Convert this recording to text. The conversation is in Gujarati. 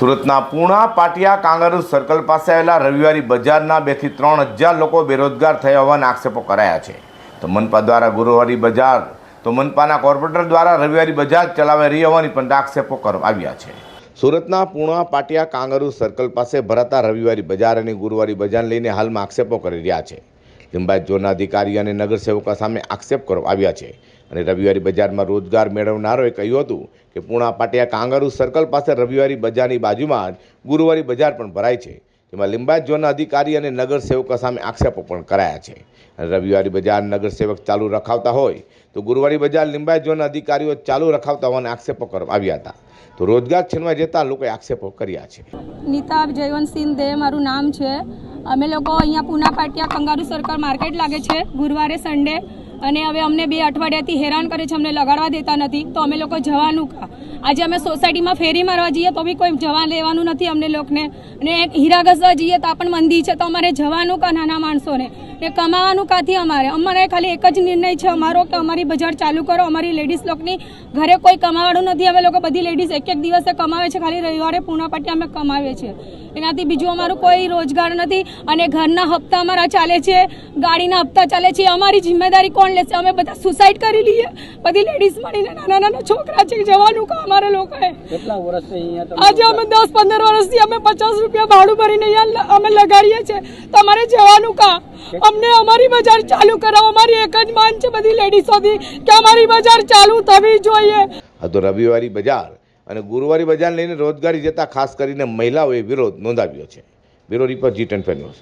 સુરતના પૂણા, પાટિયા, કાંગારુ સર્કલ પાસે આવેલા રવિવારી બજારના બેથી ત્રણ હજાર લોકો બેરોજગાર થયા હોવાના આક્ષેપો કરાયા છે. તો મનપા દ્વારા ગુરુવારી બજાર, તો મનપાના કોર્પોરેટર દ્વારા રવિવારી બજાર ચલાવી રહી હોવાની પણ આક્ષેપો કરવામાં આવ્યા છે. સુરતના પૂણા, પાટિયા, કાંગારુ સર્કલ પાસે ભરાતા રવિવારી બજાર અને ગુરુવારી બજાર લઈને હાલમાં આક્ષેપો કરી રહ્યા છે. લિંબાયત ઝોનના અધિકારી અને નગરસેવકો સામે આક્ષેપ કરવામાં આવ્યા છે. અને રવિવારી બજારમાં રોજગાર મેળવનારોએ કહ્યું હતું કે પૂણા પાટિયા કાંગારૂ સર્કલ પાસે રવિવારી બજારની બાજુમાં જ ગુરુવારી બજાર પણ ભરાય છે. જેમાં લિંબાયત ઝોનના અધિકારી અને નગરસેવકો સામે આક્ષેપો પણ કરાયા છે. અને રવિવારી બજાર નગરસેવક ચાલુ રખાવતા હોય તો ગુરુવારી બજાર લિંબાયત ઝોનના અધિકારીઓ ચાલુ રખાવતા હોવાના આક્ષેપો કરવામાં આવ્યા હતા. તો રોજગાર છીનવા જતા લોકોએ આક્ષેપો કર્યા છે. નીતા જયવંતસિંહ દે મારું નામ છે. અમે લોકો અહીંયા Puna Patiya kangaroo circle market લાગે છે. ગુરુવારે સન્ડે અને હવે અમને બે અઠવાડિયાથી હેરાન કરે છે, અમને લગાડવા દેતા નથી. તો અમે લોકો જવાનું કા? આજે અમે સોસાયટીમાં ફેરી મારવા જઈએ તો બી કોઈ જવા લેવાનું નથી અમને લોકોને. અને હીરા ઘસવા જઈએ તો પણ મંદી છે, તો અમારે જવાનું કા નાના માણસોને? ને કમાવાનું કાથી અમારે? અમારે ખાલી એક જ નિર્ણય છે, અમારો કે અમારી બજાર ચાલુ કરો, અમારી લેડીઝ લોકોની ઘરે કોઈ કમાવાનું નથી. અમે લોકો બધી લેડીઝ એક એક દિવસે કમાવે છે, ખાલી રવિવારે પૂના પાટિયા અમે કમાવીએ છીએ. એનાથી બીજું અમારું કોઈ રોજગાર નથી અને ઘરના હપ્તા અમારા ચાલે છે ગાડીના હપ્તા ચાલે છે. અમારી જિમ્મેદારી કોણ લેશે? અમે બધા સુસાઇડ કરી લઈએ. બધી લેડીઝ મળીને નાના નાના છોકરા છે જવાનું કા અમારા લોકોએ. કેટલા વર્ષથી આજે અમે દસ પંદર વર્ષથી અમે પચાસ રૂપિયા ભાડું ભરીને અહીંયા અમે લગાડીએ છીએ. તમારે જવાનું કા અમને અમારી બજાર ચાલુ કરાવો. અમારી એક જ માન છે બધી લેડીઝોથી કે અમારી બજાર ચાલુ થવી જોઈએ. આ તો રવિવારી બજાર. અને ગુરુવારી બજારને લઈને રોજગારી જતા ખાસ કરીને મહિલાઓએ વિરોધ નોંધાવ્યો છે. બ્યુરો રિપોર્ટ જી ટેન